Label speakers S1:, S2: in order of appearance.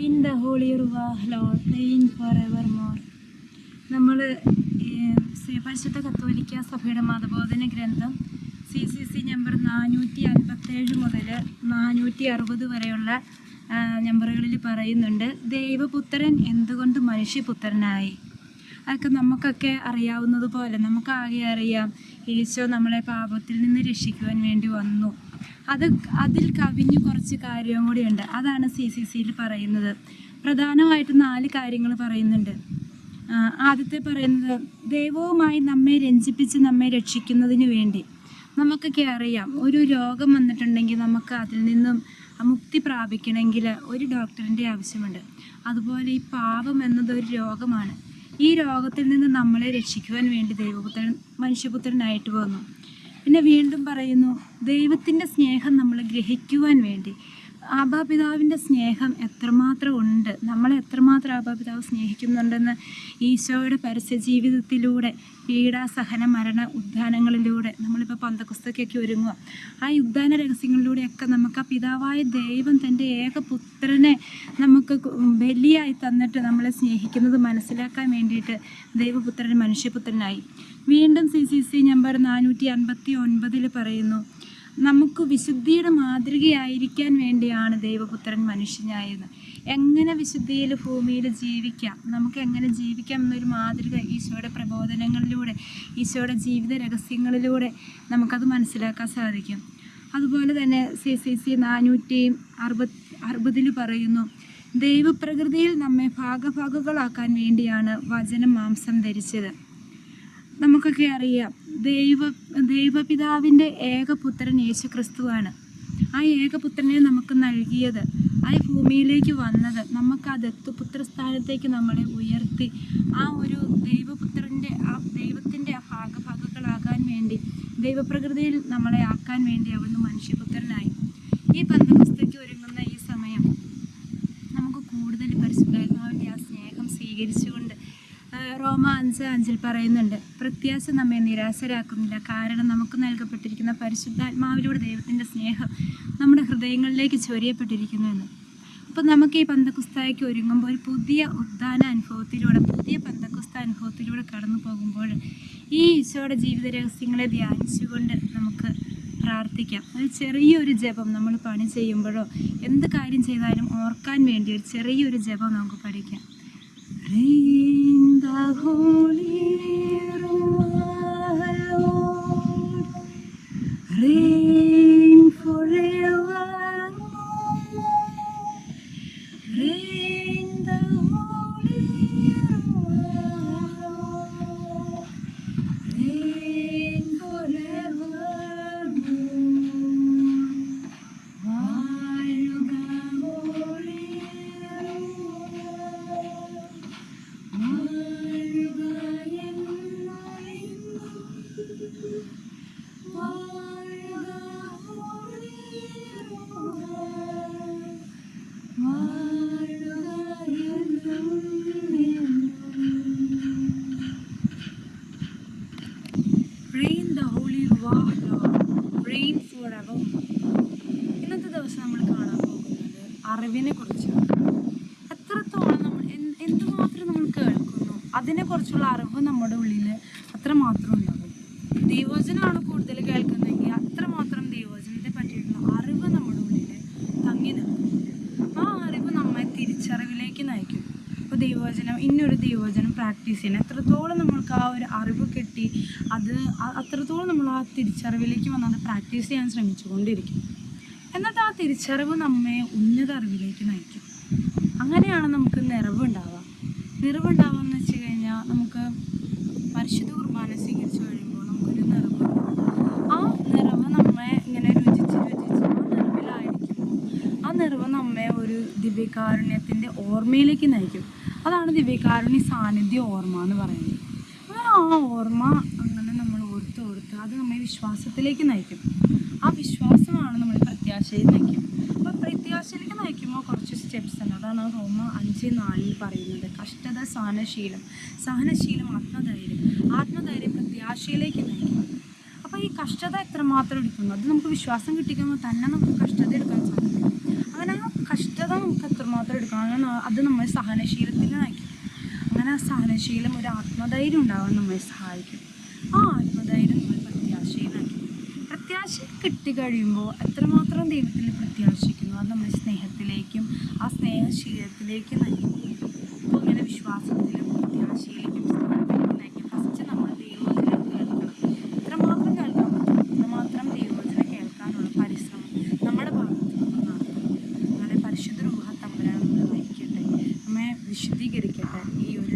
S1: The holy holy lord lord ever more നമ്മൾ പരിശുദ്ധ കത്തോലിക്ക സഭയുടെ മതബോധന ഗ്രന്ഥം സി സി സി നമ്പർ നാനൂറ്റി അൻപത്തേഴ് മുതൽ നാനൂറ്റി അറുപത് വരെയുള്ള നമ്പറുകളിൽ പറയുന്നുണ്ട് ദൈവപുത്രൻ എന്തുകൊണ്ട് മനുഷ്യപുത്രനായി? അതൊക്കെ നമുക്കൊക്കെ അറിയാവുന്നത് പോലെ നമുക്കാകെ അറിയാം ഈശോ നമ്മളെ പാപത്തിൽ നിന്ന് രക്ഷിക്കുവാൻ വേണ്ടി വന്നു. അത് അതിൽ കവിഞ്ഞു കുറച്ച് കാര്യവും കൂടിയുണ്ട് അതാണ് സി സി സിയിൽ പറയുന്നത്. പ്രധാനമായിട്ട് നാല് കാര്യങ്ങൾ പറയുന്നുണ്ട്. ആദ്യത്തെ പറയുന്നത് ദൈവവുമായി നമ്മെ രഞ്ജിപ്പിച്ച് നമ്മെ രക്ഷിക്കുന്നതിന് വേണ്ടി നമുക്കൊക്കെ അറിയാം ഒരു രോഗം വന്നിട്ടുണ്ടെങ്കിൽ നമുക്ക് അതിൽ നിന്നും മുക്തി പ്രാപിക്കണമെങ്കിൽ ഒരു ഡോക്ടറിന്റെ ആവശ്യമുണ്ട്. അതുപോലെ ഈ പാപം എന്നത് ഒരു രോഗമാണ്. ഈ രോഗത്തിൽ നിന്ന് നമ്മളെ രക്ഷിക്കുവാൻ വേണ്ടി ദൈവപുത്രൻ മനുഷ്യപുത്രനായിട്ട് വന്നു പിന്നെ വീണ്ടും പറയുന്നു ദൈവത്തിന്റെ സ്നേഹം നമ്മൾ ഗ്രഹിക്കുവാൻ വേണ്ടി. ആബാപിതാവിന്റെ സ്നേഹം എത്രമാത്രം ഉണ്ട്? നമ്മളെ എത്രമാത്രം ആബാപിതാവ് സ്നേഹിക്കുന്നുണ്ടെന്ന് ഈശോയുടെ പരസ്യ ജീവിതത്തിലൂടെ പീഡാസഹന മരണ ഉദ്ധാനങ്ങളിലൂടെ നമ്മളിപ്പോൾ പന്തക്കുസ്തക്കൊക്കെ ഒരുങ്ങുക. ആ ഉദ്ധാന രഹസ്യങ്ങളിലൂടെയൊക്കെ നമുക്ക് ആ പിതാവായ ദൈവം തന്റെ ഏകപുത്രനെ നമുക്ക് ബലിയായി തന്നിട്ട് നമ്മളെ സ്നേഹിക്കുന്നത് മനസ്സിലാക്കാൻ വേണ്ടിയിട്ട് ദൈവപുത്രൻ മനുഷ്യപുത്രനായി. വീണ്ടും സി സി സി നമ്പർ നാനൂറ്റി അൻപത്തി ഒൻപതിൽ പറയുന്നു നമുക്ക് വിശുദ്ധിയുടെ മാതൃകയായിരിക്കാൻ വേണ്ടിയാണ് ദൈവപുത്രൻ മനുഷ്യനായത്. എങ്ങനെ വിശുദ്ധിയിൽ ഭൂമിയിൽ ജീവിക്കാം? നമുക്ക് എങ്ങനെ ജീവിക്കാം എന്നൊരു മാതൃക ഈശോയുടെ പ്രബോധനങ്ങളിലൂടെ ഈശോയുടെ ജീവിത രഹസ്യങ്ങളിലൂടെ നമുക്കത് മനസ്സിലാക്കാൻ സാധിക്കും. അതുപോലെ തന്നെ സി സി സി നാനൂറ്റി അറുപത് അറുപതിൽ പറയുന്നു ദൈവപ്രകൃതിയിൽ നമ്മെ ഭാഗഭാഗങ്ങളാക്കാൻ വേണ്ടിയാണ് വചനം മാംസം ധരിച്ചത്. നമുക്കൊക്കെ അറിയാം. ദൈവ ദൈവപിതാവിന്റെ ഏകപുത്രൻ യേശു ക്രിസ്തുവാണ് ആ ഏകപുത്രനെ നമുക്ക് നൽകിയത് ആ ഭൂമിയിലേക്ക് വന്നത്. നമുക്ക് ആ ദത്തുപുത്ര സ്ഥാനത്തേക്ക് നമ്മളെ ഉയർത്തി ആ ഒരു ദൈവപുത്രന്റെ ആ ദൈവത്തിന്റെ ഭാഗഭാഗങ്ങളാകാൻ വേണ്ടി ദൈവപ്രകൃതിയിൽ നമ്മളെ ആക്കാൻ വേണ്ടി അവിടുന്ന് മനുഷ്യപുത്രനായി. ഈ പന്തപുസ്തയ്ക്ക് ഒരുങ്ങുന്ന ഈ സമയം നമുക്ക് കൂടുതൽ പരിശുദ്ധാത്മാവിന്റെ ആ സ്നേഹം സ്വീകരിച്ചുകൊണ്ട് റോമ അഞ്ച് അഞ്ചിൽ പറയുന്നുണ്ട് പ്രത്യാശ നമ്മെ നിരാശരാക്കുന്നില്ല. കാരണം നമുക്ക് നൽകപ്പെട്ടിരിക്കുന്ന പരിശുദ്ധാത്മാവിലൂടെ ദൈവത്തിന്റെ സ്നേഹം നമ്മുടെ ഹൃദയങ്ങളിലേക്ക് ചൊരിയപ്പെട്ടിരിക്കുന്നു എന്ന്. അപ്പോൾ നമുക്ക് ഈ പന്തക്കുസ്തായ്ക്ക് ഒരുങ്ങുമ്പോൾ ഒരു പുതിയ ഉദ്ധാന അനുഭവത്തിലൂടെ പുതിയ പന്തക്കുസ്ത അനുഭവത്തിലൂടെ കടന്നു പോകുമ്പോൾ ഈ ഈശോയുടെ ജീവിത രഹസ്യങ്ങളെ ധ്യാനിച്ചുകൊണ്ട് നമുക്ക് പ്രാർത്ഥിക്കാം. ഒരു ചെറിയൊരു ജപം നമ്മൾ പണി ചെയ്യുമ്പോഴോ എന്ത് കാര്യം ചെയ്താലും ഓർക്കാൻ വേണ്ടി ഒരു ചെറിയൊരു ജപം നമുക്ക് പഠിക്കാം. അറിവിനെ കുറിച്ചാണ്. എത്രത്തോളം നമ്മൾ എന്ത് എന്തുമാത്രം നമ്മൾ കേൾക്കുന്നു അതിനെക്കുറിച്ചുള്ള അറിവ് നമ്മുടെ ഉള്ളിൽ അത്രമാത്രം ഉണ്ടാകും ദൈവവചനമാണ് കൂടുതൽ കേൾക്കുന്നതെങ്കിൽ അത്രമാത്രം ദൈവവചനത്തെ പറ്റിയിട്ടുള്ള അറിവ് നമ്മുടെ ഉള്ളിൽ തങ്ങി നിൽക്കും. ആ അറിവ് നമ്മെ തിരിച്ചറിവിലേക്ക് നയിക്കും. അപ്പോൾ ദൈവവചനം ഇന്നൊരു ദൈവവചനം പ്രാക്ടീസ് ചെയ്യണം എത്രത്തോളം നമ്മൾക്ക് ആ ഒരു അറിവ് കിട്ടി അത് അത്രത്തോളം നമ്മൾ ആ തിരിച്ചറിവിലേക്ക് വന്ന് അത് പ്രാക്ടീസ് ചെയ്യാൻ ശ്രമിച്ചുകൊണ്ടിരിക്കും. എന്നിട്ട് ആ തിരിച്ചറിവ് നമ്മെ ഉന്നത അറിവിലേക്ക് നയിക്കും. അങ്ങനെയാണ് നമുക്ക് നിറവുണ്ടാവുക. നിറവുണ്ടാവുക എന്ന് വെച്ച് കഴിഞ്ഞാൽ നമുക്ക് പരിശുദ്ധ കുർബാന സ്വീകരിച്ചു കഴിയുമ്പോൾ നിറവ് ആ നിറവ് നമ്മെ ഇങ്ങനെ രുചിച്ച് രുചിച്ച് ആ നിറവിലായിരിക്കുമ്പോൾ ആ നിറവ് നമ്മെ ഒരു ദിവ്യകാരുണ്യത്തിന്റെ ഓർമ്മയിലേക്ക് നയിക്കും. അതാണ് ദിവ്യകാരുണ്യ സാന്നിധ്യ ഓർമ്മ എന്ന് പറയുന്നത്. അങ്ങനെ ആ ഓർമ്മ അങ്ങനെ നമ്മൾ ഓർത്ത് ഓർത്ത് അത് നമ്മെ വിശ്വാസത്തിലേക്ക് നയിക്കും. ആ വിശ്വാസമാണ് നമ്മൾ പ്രത്യാശയിൽ നയിക്കും. പ്രത്യാശയിലേക്ക് നയിക്കുമ്പോൾ കുറച്ച് സ്റ്റെപ്സ് ഉണ്ട്. അതാണ് റോമ അഞ്ച് നാലിൽ പറയുന്നത്. കഷ്ടത സഹനശീലം. സഹനശീലം ആത്മധൈര്യം. ആത്മധൈര്യം പ്രത്യാശയിലേക്ക് നയിക്കും. അപ്പോൾ ഈ കഷ്ടത എത്രമാത്രം എടുക്കുന്നു? അത് നമുക്ക് വിശ്വാസം കിട്ടിക്കുമ്പോൾ തന്നെ നമുക്ക് കഷ്ടത എടുക്കാൻ സാധിക്കും.
S2: അങ്ങനെ ആ കഷ്ടത നമുക്ക് എത്രമാത്രം എടുക്കണം? അത് നമ്മൾ സഹനശീലത്തിൽ നയിക്കും. അങ്ങനെ ആ സഹനശീലം ഒരു ആത്മധൈര്യം ഉണ്ടാവാൻ നമ്മളെ സഹായിക്കും. ആ ആത്മധൈര്യം നമ്മൾ പ്രത്യാശയിലാക്കി പ്രത്യാശ കിട്ടി കിട്ടിക്കഴിയുമ്പോൾ എത്രമാത്രം ദൈവത്തിൽ പ്രത്യാശിക്കുന്നു അത് നമ്മുടെ സ്നേഹത്തിലേക്കും ആ സ്നേഹശീലത്തിലേക്ക് നയിക്കും. അപ്പോൾ ഇങ്ങനെ വിശ്വാസത്തിലും പ്രത്യാശയിലേക്കും സ്നേഹത്തിലേക്കും നയിക്കും. ഫസ്റ്റ് നമ്മൾ ദൈവവചനം കേൾക്കണം. ഇത്രമാത്രം കേൾക്കാൻ പറ്റും. ഇത്രമാത്രം ദൈവവചനം കേൾക്കാനുള്ള പരിശ്രമം നമ്മുടെ ഭാഗത്ത് നമ്മൾ അങ്ങനെ പരിശുദ്ധ രൂപ തമ്പുരാൻ നമ്മളെ നയിക്കട്ടെ. നമ്മെ വിശുദ്ധീകരിക്കട്ടെ. ഈ ഒരു